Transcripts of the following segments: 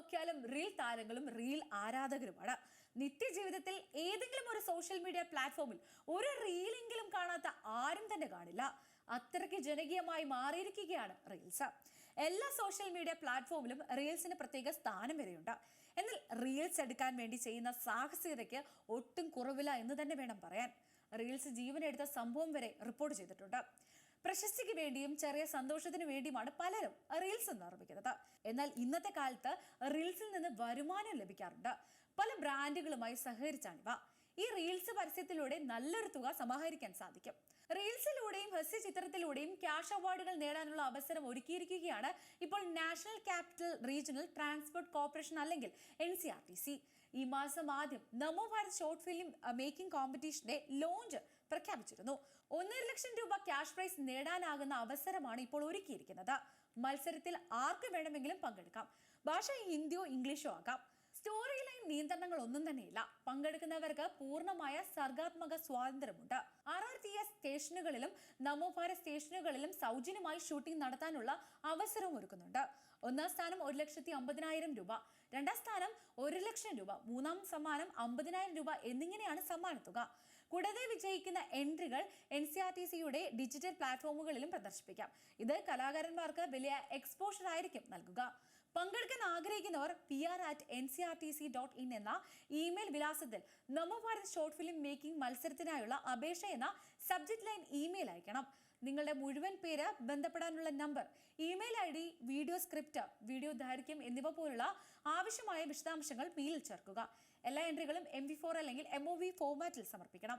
നോക്കിയാലും റീൽ താരങ്ങളും റീൽ ആരാധകരുമാണ്. നിത്യജീവിതത്തിൽ ഏതെങ്കിലും ഒരു സോഷ്യൽ മീഡിയ പ്ലാറ്റ്ഫോമിൽ ഒരു റീലെങ്കിലും കാണാത്ത ആരും തന്നെ കാണില്ല. അത്രയ്ക്ക് ജനകീയമായി മാറിയിരിക്കുകയാണ് റീൽസ് എല്ലാ സോഷ്യൽ മീഡിയ പ്ലാറ്റ്ഫോമിലും റീൽസിന് പ്രത്യേക സ്ഥാനം വരെയുണ്ട്. എന്നാൽ റീൽസ് എടുക്കാൻ വേണ്ടി ചെയ്യുന്ന സാഹസികതയ്ക്ക് ഒട്ടും കുറവില്ല എന്ന് തന്നെ വേണം പറയാൻ. റീൽസ് ജീവനെടുത്ത സംഭവം വരെ റിപ്പോർട്ട് ചെയ്തിട്ടുണ്ട്. പ്രശസ്തിക്ക് വേണ്ടിയും ചെറിയ സന്തോഷത്തിന് വേണ്ടിയുമാണ് പലരും റീൽസ് നിർമ്മിക്കുന്നത് എന്നാൽ ഇന്നത്തെ കാലത്ത് റീൽസിൽ നിന്ന് വരുമാനം ലഭിക്കാറുണ്ട്. പല ബ്രാൻഡുകളുമായി സഹകരിച്ചാണിവ. ഈ റീൽസ് പരസ്യത്തിലൂടെ നല്ലൊരു തുക സമാഹരിക്കാൻ സാധിക്കും. റീൽസിലൂടെയും ഹസ്യ ചിത്രത്തിലൂടെയും ക്യാഷ് അവാർഡുകൾ നേടാനുള്ള അവസരം ഒരുക്കിയിരിക്കുകയാണ്. ഇപ്പോൾ national capital regional transport corporation അല്ലെങ്കിൽ N C R T C. ഈ മാസം ആദ്യം Namo Bharat short film making കോമ്പറ്റീഷന്റെ launch പ്രഖ്യാപിച്ചിരുന്നു. ഒന്നര ലക്ഷം രൂപ ക്യാഷ് പ്രൈസ് നേടാനാകുന്ന അവസരമാണ് ഇപ്പോൾ ഒരുക്കിയിരിക്കുന്നത്. മത്സരത്തിൽ ആർക്ക് വേണമെങ്കിലും പങ്കെടുക്കാം. ഭാഷ ഹിന്ദിയോ ഇംഗ്ലീഷോ ആകാം. സ്റ്റോറി ലൈൻ നിയന്ത്രണങ്ങൾ ഒന്നും തന്നെയില്ല. പങ്കെടുക്കുന്നവർക്ക് പൂർണമായ സർഗാത്മക സ്വാതന്ത്ര്യമുണ്ട്. ആർ ആർ ടി എസ് സ്റ്റേഷനുകളിലും നമോഭാര സ്റ്റേഷനുകളിലും സൗജന്യമായി ഷൂട്ടിംഗ് നടത്താനുള്ള അവസരവും ഒരുക്കുന്നുണ്ട്. ഒന്നാം സ്ഥാനം ഒരു ലക്ഷത്തി അമ്പതിനായിരം രൂപ രണ്ടാം സ്ഥാനം ഒരു ലക്ഷം രൂപ മൂന്നാം സമ്മാനം അമ്പതിനായിരം രൂപ എന്നിങ്ങനെയാണ് സമ്മാനത്തുക കൂടാതെ വിജയിക്കുന്ന എൻട്രികൾ എൻ സി ആർ ടി സിയുടെ ഡിജിറ്റൽ പ്ലാറ്റ്ഫോമുകളിലും പ്രദർശിപ്പിക്കാം. ഇത് കലാകാരന്മാർക്ക് വലിയ എക്സ്പോഷർ ആയിരിക്കും നൽകുക. പങ്കെടുക്കാൻ ആഗ്രഹിക്കുന്നവർ P R at N C R T C dot in എന്ന ഇമെയിൽ വിലാസത്തിൽ നവഭാരത് ഷോർട്ട് ഫിലിം മേക്കിംഗ് മത്സരത്തിനായുള്ള അപേക്ഷ എന്ന സബ്ജക്ട് ലൈൻ ഇമെയിൽ അയക്കണം. നിങ്ങളുടെ മുഴുവൻ പേര് ബന്ധപ്പെടാനുള്ള number email I D video script video ദൈർഘ്യം എന്നിവ പോലുള്ള ആവശ്യമായ വിശദാംശങ്ങൾ മെയിലിൽ ചേർക്കുക. എല്ലാ എൻട്രികളും എം വി ഫോർ അല്ലെങ്കിൽ എം ഒ വി ഫോർമാറ്റിൽ സമർപ്പിക്കണം.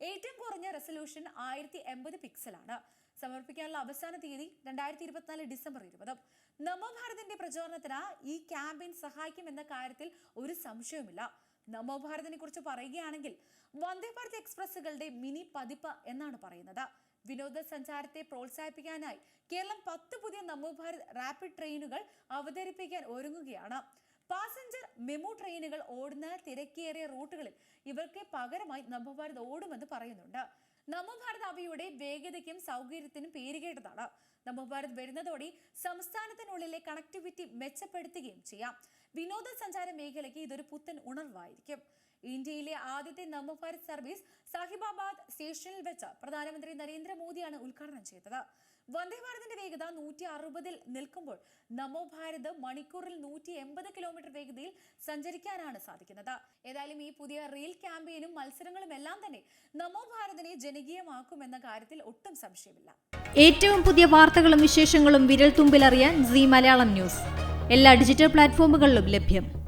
ഏറ്റവും കുറഞ്ഞ റെസൊല്യൂഷൻ ആയിരത്തി എൺപത് പിക്സലാണ് സമർപ്പിക്കാനുള്ള അവസാന തീയതി രണ്ടായിരത്തി ഇരുപത്തിനാല് ഡിസംബർ ഇരുപത്. നവഭാരതിന്റെ പ്രചോദനത്തിന് ഈ ക്യാമ്പയിൻ സഹായിക്കുമെന്ന കാര്യത്തിൽ ഒരു സംശയവുമില്ല. നവഭാരതിനെ കുറിച്ച് പറയുകയാണെങ്കിൽ വന്ദേ ഭാരത് എക്സ്പ്രസ്സുകളുടെ മിനി പതിപ്പ് എന്നാണ് പറയുന്നത്. വിനോദസഞ്ചാരത്തെ പ്രോത്സാഹിപ്പിക്കാനായി കേരളം പത്ത് പുതിയ നവഭാരത് റാപ്പിഡ് ട്രെയിനുകൾ അവതരിപ്പിക്കാൻ ഒരുങ്ങുകയാണ്. പാസഞ്ചർ മെമു ട്രെയിനുകൾ ഓടുന്ന തിരക്കേറിയ റൂട്ടുകളിൽ ഇവർക്ക് പകരമായി നവഭാരത് ഓടുമെന്ന് പറയുന്നുണ്ട്. നവഭാരത് അവയുടെ വേഗതയ്ക്കും സൗകര്യത്തിനും പേരുകേട്ടതാണ്. നവഭാരത് വരുന്നതോടെ സംസ്ഥാനത്തിനുള്ളിലെ കണക്ടിവിറ്റി മെച്ചപ്പെടുത്തുകയും ചെയ്യാം. വിനോദസഞ്ചാര മേഖലയ്ക്ക് ഇതൊരു പുത്തൻ ഉണർവായിരിക്കും. ഇന്ത്യയിലെ ആദ്യത്തെ നവഭാരത് സർവീസ് സാഹിബാബാദ് സ്റ്റേഷനിൽ വെച്ച് പ്രധാനമന്ത്രി നരേന്ദ്രമോദിയാണ് ഉദ്ഘാടനം ചെയ്തത്. വന്ദേ ഭാരതിന്റെ വേഗത നൂറ്റി അറുപതിൽ നിൽക്കുമ്പോൾ നമോ ഭാരത് മണിക്കൂറിൽ നൂറ്റി എൺപത് കിലോമീറ്റർ വേഗതയിൽ സഞ്ചരിക്കാനാണ് സാധിക്കുന്നത്. ഏതായാലും ഈ പുതിയ റീൽ ക്യാമ്പയിനും മത്സരങ്ങളും എല്ലാം തന്നെ നമോ ഭാരതിനെ ജനകീയമാക്കുമെന്ന കാര്യത്തിൽ ഒട്ടും സംശയമില്ല. ഏറ്റവും പുതിയ വാർത്തകളും വിശേഷങ്ങളും വിരൽ തുമ്പിലറിയാൻ സി മലയാളം ന്യൂസ്. എല്ലാ ഡിജിറ്റൽ പ്ലാറ്റ്ഫോമുകളിലും ലഭ്യം.